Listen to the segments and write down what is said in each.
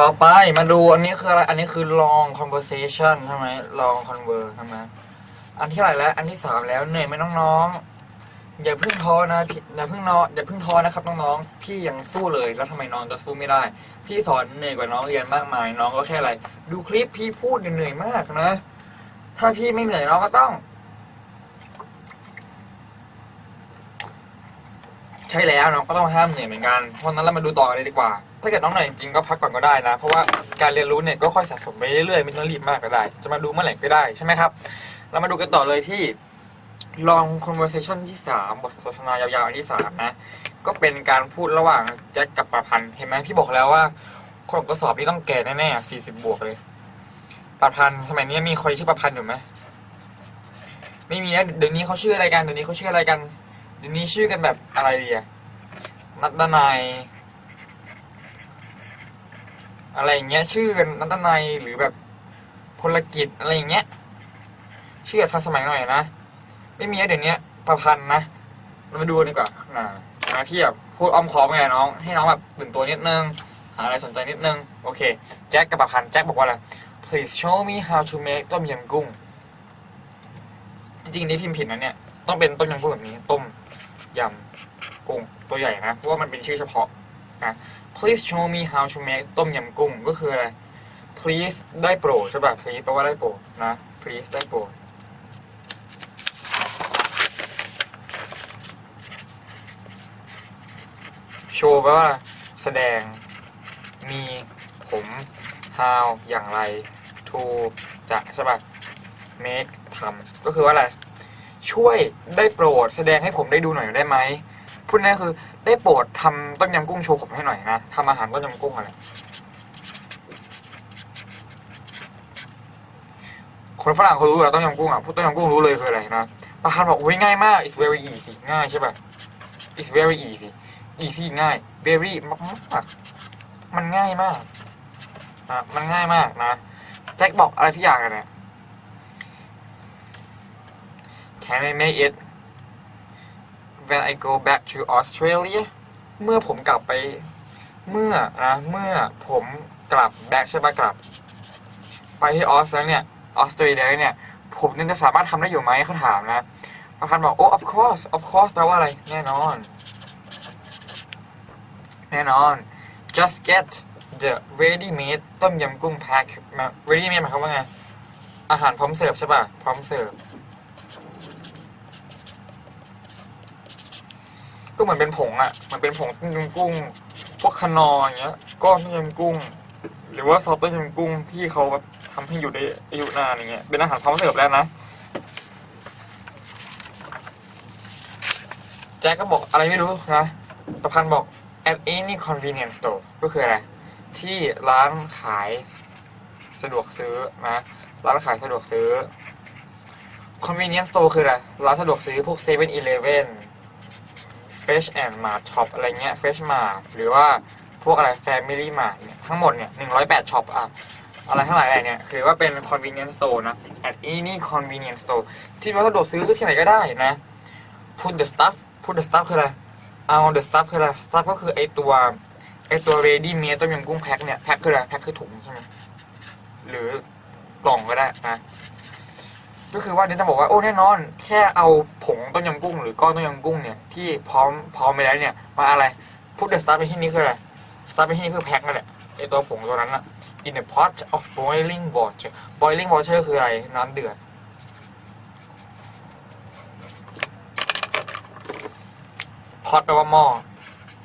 ต่อไปมาดูอันนี้คืออะไร อันนี้คือ long conversation ใช่ไหม long conver ใช่ไหมอันที่เท่าไหร่แล้ว อันที่สามแล้วเหนื่อยไหมน้องๆ อย่าเพิ่งท้อนะพี่อย่าเพิ่งนออย่าเพิ่งท้อนะครับน้องๆ พี่ยังสู้เลย แล้วทำไมน้องจะสู้ไม่ได้ พี่สอนเหนื่อยกว่าน้องเรียนมากมาย น้องก็แค่อะไร ดูคลิปพี่พูดเหนื่อยมากนะ ถ้าพี่ไม่เหนื่อยน้องก็ต้อง ใช่แล้วน้องก็ต้องห้ามเหนื่อยเหมือนกันเพราะนั้นเรามาดูต่อกันเลยดีกว่า ถ้าเกิดน้องเหนื่อยจริงๆก็พักก่อนก็ได้นะ เพราะว่าการเรียนรู้เนี่ยก็ค่อยสะสมไปเรื่อยๆไม่ต้องรีบมากก็ได้ จะมาดูเมื่อไหร่ก็ได้ใช่ไหมครับ เรามาดูกันต่อเลยที่ลอง conversation ที่สามบทสนทนายาวๆอันที่สามนะ ก็เป็นการพูดระหว่างแจ็คกับประพันธ์เห็นไหมพี่บอกแล้วว่าคนออกกระสอบนี่ต้องแก่แน่ๆสี่สิบบวกเลย ประพันธ์สมัยนี้มีใครชื่อประพันธ์อยู่ไหมไม่มีนะเดี๋ยวนี้เขาชื่ออะไรกันเดี๋ยวนี้เขาชื่ออะไรกัน เดี๋ยวนี้ชื่อกันแบบอะไรดีอะนัดดนายอะไรอย่างเงี้ย ชื่อกันนัดดนายหรือแบบพลกิจอะไรอย่างเงี้ย ชื่อทันสมัยหน่อยนะ ไม่มีเดี๋ยวนี้ประพันธ์นะเรามาดูดีกว่านะนะที่แบบพูดอ้อมค้อมไงน้อง ให้น้องแบบตื่นตัวนิดนึงหาอะไรสนใจนิดนึง โอเค แจ็คกับประพันธ์แจ็คบอกว่าอะไร please show me how to make ต้มยำกุ้ง จริงๆนี่พิมพ์ผิดนะเนี่ย ต้องเป็นต้มยำกุ้งแบบนี้ ต้ม ยำกุ้งตัวใหญ่นะเพราะว่ามันเป็นชื่อเฉพาะนะ please show me how to make ต้มยำกุ้งก็คืออะไร please ได้โปรดใช่ป่ะ please แปลว่าได้โปรดนะ please ได้โปรดโชว์แปลว่าแสดงมีผม how อย่างไร to จะใช่ป่ะ make ทำก็คือว่าอะไร ช่วยได้โปรดแสดงให้ผมได้ดูหน่อยได้ไหมพูดง่ายคือได้โปรดทำต้มยำกุ้งโชว์ผมให้หน่อยนะทำอาหารต้มยำกุ้งอะไรคนฝรั่งเขารู้อยู่แล้วต้มยำกุ้งอะพูดต้มยำกุ้งรู้เลยคืออะไรนะประธานบอกโอ้ยง่ายมาก it's very easy ง่ายใช่ป่ะ it's very easy easy ง่าย very มากๆมันง่ายมากนะมันง่ายมากนะแจ็คบอกอะไรทุกอย่างเลยเนี่ย Can I make it when I go back to Australia เมื่อผมกลับไป เมื่อนะเมื่อผมกลับ back ใช่ปะกลับ ไปที่ออสแล้วเนี่ยออสเตรเลียเนี่ย ผมยังจะสามารถทำได้อยู่ไหมเขาถามนะประพันธ์บอกโอ้ of course of course แปลว่าอะไร แน่นอน แน่นอน just get the ready made ต้มยำกุ้ง pack มา ready made หมายความว่าไง อาหารพร้อมเสิร์ฟใช่ป่ะ พร้อมเสิร์ฟ ก็เหมือนเป็นผงอะมันเป็นผงต้มยำกุ้ง พวกคนออย่างเงี้ยก้อนต้มยำกุ้ง หรือว่าซอสต้มยำกุ้งที่เขาแบบทำให้อยู่ได้อายุนานอย่างเงี้ยเป็นอาหารพร้อมเสิร์ฟแล้วนะแจ็คก็บอกอะไรไม่รู้นะประพันธ์บอก at any convenience store ก็คืออะไร ที่ร้านขายสะดวกซื้อนะ ร้านขายสะดวกซื้อ convenience store คืออะไร ร้านสะดวกซื้อพวก7 Eleven Fresh and Mart Shop อะไรเงี้ย Fresh Mart หรือว่าพวกอะไร Family Mart เนี่ยทั้งหมดเนี่ย108ช็อปอะอะไรทั้งหลายเนี่ยคือว่าเป็น convenience store นะ at any convenience store ที่เร้าสะดวกซื้อที่ไหนก็ได้นะ put the stuff put the stuff คืออะไร เอา the stuff คืออะไร stuff ก็คือไอตัวไอตัว ready made ต้มยำกุ้งแพ็คเนี่ยแพ็คคืออะไรแพ็คคือถุงใช่ไหมหรือกล่องก็ได้นะ ก็คือว่าเนี่ยต้องบอกว่าโอ้แน่นอน แค่เอาผงต้มยำกุ้ง หรือก้อนต้มยำกุ้งเนี่ยที่พร้อมพร้อมไปแล้วเนี่ยมาอะไร put the stuff ไปที่นี้คืออะไร stuff ไปที่นี่คือแพ็คนั่นแหละไอตัวผงตัวนั้นอะ in a pot of boiling water boiling water คืออะไรน้ำเดือดพอตแปลว่าหม้อ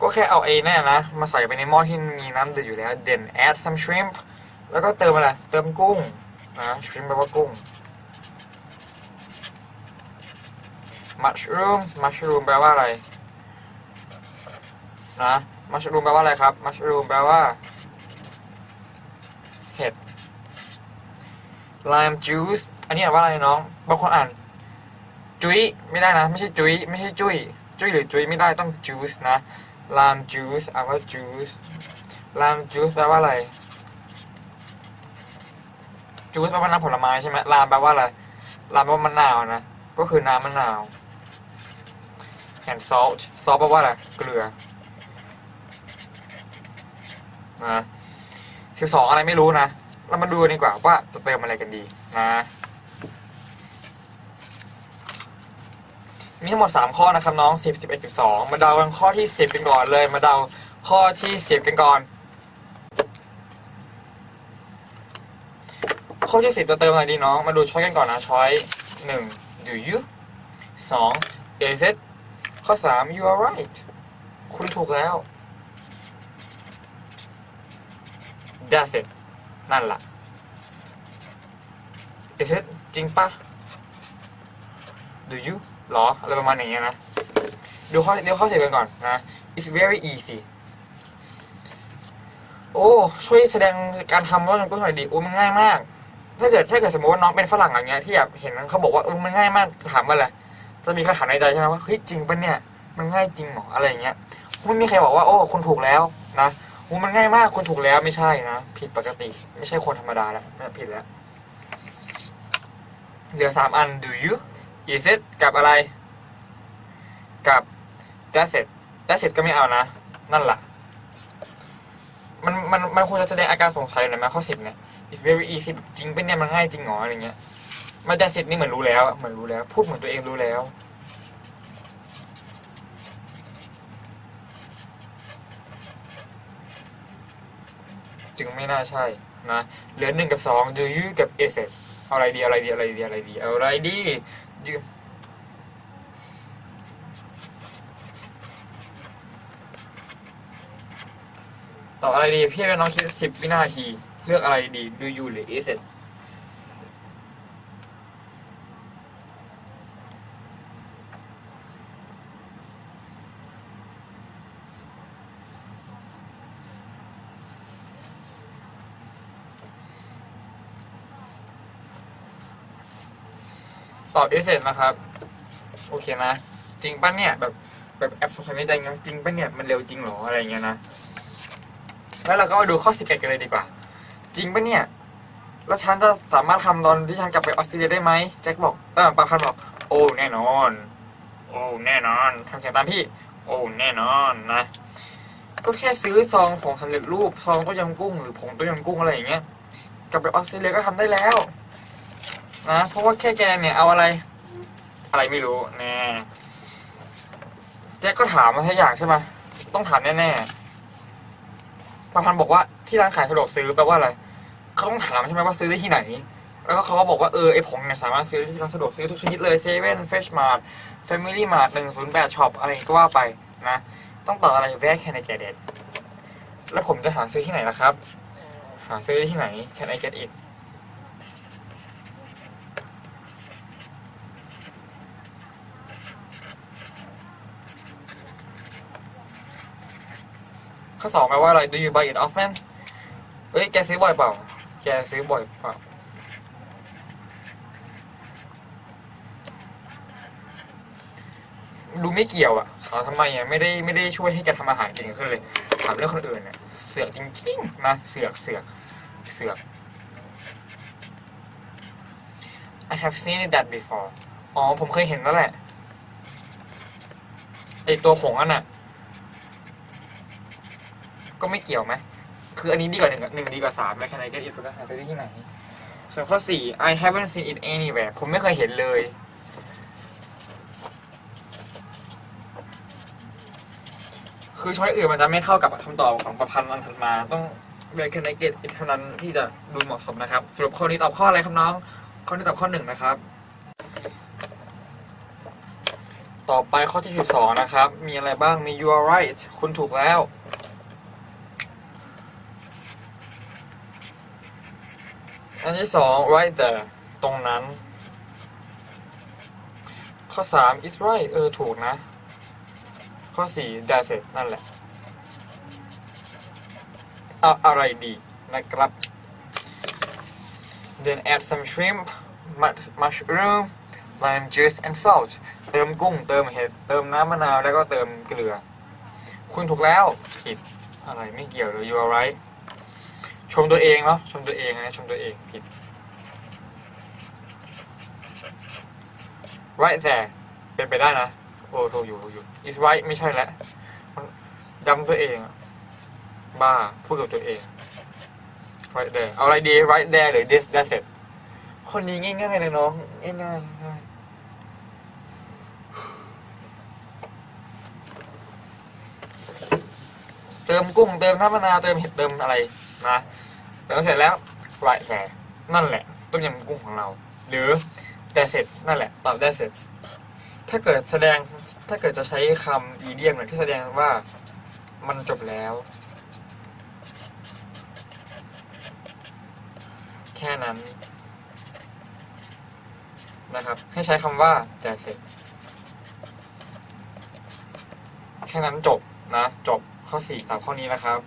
ก็แค่เอาไอ้นี่นนะมาใส่ไปในหม้อที่มีน้ำเดือดอยู่แล้ว then add some shrimp แล้วก็เติมอะไร เติมกุ้งนะ shrimp แปลว่ากุ้ง mushroom mushroom แปลว่าอะไรนะ mushroom แปลว่าอะไรครับ mushroom แปลว่าเห็ด lime juice อันนี้อ่านว่าอะไรน้องบางคนอ่าน จุ้ยไม่ได้นะ ไม่ใช่จุ้ยไม่ใช่จุ้ยจุ้ยหรือจุ้ยไม่ได้ต้อง juice นะ lime juice อ่านว่า juice lime juice แปลว่าอะไร juice แปลว่าน้ำผลไม้ใช่ไหม lime แปลว่าอะไร lime แปลว่ามะนาวนะ ก็คือน้ำมะนาว and salt salt แปลว่าอะไร เกลือนะสิบสองอะไรไม่รู้นะ เรามาดูดีกว่าว่าจะเติมอะไรกันดีนะมีทั้งหมดสามข้อนะครับน้องสิบสิบเอ็ดสิบสองมาเดากันข้อที่สิบกันก่อนเลย มาเดาข้อที่สิบกันก่อน ข้อที่สิบจะเติมอะไรดีน้อง มาดูช้อยกันก่อนนะช้อยหนึ่ง do you สอง is it ข้อสาม you are right คุณถูกแล้ว that's it นั่นล่ะ is it จริงปะ do you หรอ อะไรประมาณอย่างเงี้ยนะ ดูข้อเดี๋ยวข้อสิบกันก่อนนะ it's very easy โอ้ ช่วยแสดงการทำรถยนต์กุ้หน่อยดิโอ้มันง่ายมาก ถ้าเกิดถ้าเกิดสมมติว่าน้องเป็นฝรั่งอย่างเงี้ยที่แบบเห็นเขาบอกว่าเออมันง่ายมากถามว่าอะไร จะมีคำถามในใจใช่ไหมว่าเฮ้ยจริงปะเนี่ยมันง่ายจริงเหรออะไรอย่างเงี้ยไม่มีใครบอกว่าโอ้คุณถูกแล้วนะโอ้มันง่ายมากคุณถูกแล้วไม่ใช่นะผิดปกติ ไม่ใช่คนธรรมดาแล้วนั่ผิดแล้วเหลือสามอัน do you is it กับอะไร กับ that's it that's it ก็ไม่เอานะ นั่นแหละมันมันมันควรจะแสดงอาการสงสัยหน่อยไหมข้อสิบเนี่ย it's very easy แบจริงเป็นเนี่ยมันง่ายจริงเหรออะไรเงี้ย มันจะเสร็จนี่เหมือนรู้แล้วเหมือนรู้แล้ว พูดเหมือนตัวเองรู้แล้ว จึงไม่น่าใช่นะเหลือหนึ่งกับสอง do you กับ is it เอาอะไรดีอะไรดีอะไรดีอะไรดีอะไรดี Do- ตอบอะไรดีพี่ให้น้องคิดสิบวินาที เลือกอะไรดี do you หรือ is it ตอบ is it นะครับ โอเคนะ จริงปะเนี่ยแบบแบบแอปสงสัยในใจงั้จริงปะเนี่ยมันเร็วจริงเหรออะไรเงี้ยนะแล้วเราก็มาดูข้อ11กันเลยดีกว่า จริงปะเนี่ยแล้วฉันจะสามารถทำตอนที่ฉันกลับไปออสเตรเลียได้ไหมแจ็คบอกเออปาคันบอก โอ้แน่นอน โอ้แน่นอนทำเสียงตามพี่ โอ้แน่นอนนะ ก็แค่ซื้อซองผงสำเร็จรูปซองต้มยำกุ้งหรือผงต้มยำกุ้งอะไรอย่างเงี้ยกลับไปออสเตรเลียก็ทำได้แล้ว นะเพราะว่าแค่แกเนี่ยเอาอะไร อะไรไม่รู้แน่แจ็คก็ถามมาทุกอย่างใช่ไหมต้องถามแน่ๆประพันธ์บอกว่าที่ร้านขายสะดวกซื้อแปลว่าอะไรเขาต้องถามใช่ไหมว่าซื้อได้ที่ไหน แล้วก็เขาก็บอกว่าเออไอผงเนี่ยสามารถซื้อที่ร้านสะดวกซื้อทุกชนิดเลยเซเว่นเฟชมาร์ทแฟมิลี่มาร์ทหนึ่งศูนย์แปดช็อปอะไรก็ว่าไปนะต้องตอบอะไรแวะแค่ในแกเด็ดแล้วผมจะหาซื้อที่ไหนล่ะครับ หาซื้อได้ที่ไหน Can I get it ข้อสองแปลว่าอะไร Do you buy it often เอ้ย แกซื้อบ่อยเปล่า แกซื้อบ่อยเปล่า ดูไม่เกี่ยวอะถามทำไมอะไม่ได้ไม่ได้ช่วยให้แกทำอาหารเก่งขึ้นเลย ถามเรื่องคนอื่นเนี่ยเสือกจริงๆนะเสือกเสือกเสือก I have seen it that before อ๋อ ผมเคยเห็นแล้วแหละ ไอตัวผงอันน่ะ ก็ไม่เกี่ยวไหมคืออันนี้ดีกว่าหนึ่งหนึ่งดีกว่าสามไหม Can I get it ก็หาซื้อได้ที่ไหน ส่วนข้อสี่ I haven't seen it anywhere ผมไม่เคยเห็นเลย คือช้อยอื่นมันจะไม่เข้ากับคำตอบของประพันธ์อันถัดมา ต้องเรียน Can I get it เท่านั้นที่จะดูเหมาะสมนะครับสรุปข้อนี้ตอบข้ออะไรครับน้องข้อนี้ตอบข้อหนึ่งนะครับ ต่อไปข้อที่สิบสองนะครับ มีอะไรบ้างมี you are right คุณถูกแล้ว อันที่สอง right there ตรงนั้น ข้อสาม is right เออ ถูกนะ ข้อสี่ that's it นั่นแหละเอาอะไรดีนะครับ then add some shrimp mushroom, lime juice and salt เติมกุ้ง เติมเห็ด เติมน้ำมะนาว แล้วก็เติมเกลือ คุณถูกแล้ว ผิด อะไรไม่เกี่ยวเลย you are right ชมตัวเองเนาะชมตัวเองนะชมตัวเองผิด right there เป็นไปได้นะ โอ้ถูกอยู่ถูกอยู่ is right ไม่ใช่แล้วมันย้ำตัวเองบ้าพูดกับตัวเอง right there เอาอะไรดี right there หรือ this that's it คนนี้ง่ายๆเลยน้อง ง่ายๆง่ายๆเติมกุ้งเติมน้ำมะนาวเติมเห็ดเติมอะไร นะเติมเสร็จแล้ว right there นั่นแหละ ต้มยำกุ้งของเรา หรือ that's it นั่นแหละ ตอบ that's it ถ้าเกิดแสดงถ้าเกิดจะใช้คำอีเดียมหน่อยที่แสดงว่ามันจบแล้ว แค่นั้น นะครับ ให้ใช้คำว่าแจกเสร็จ แค่นั้นจบนะ จบข้อสี่ตามข้อนี้นะครับ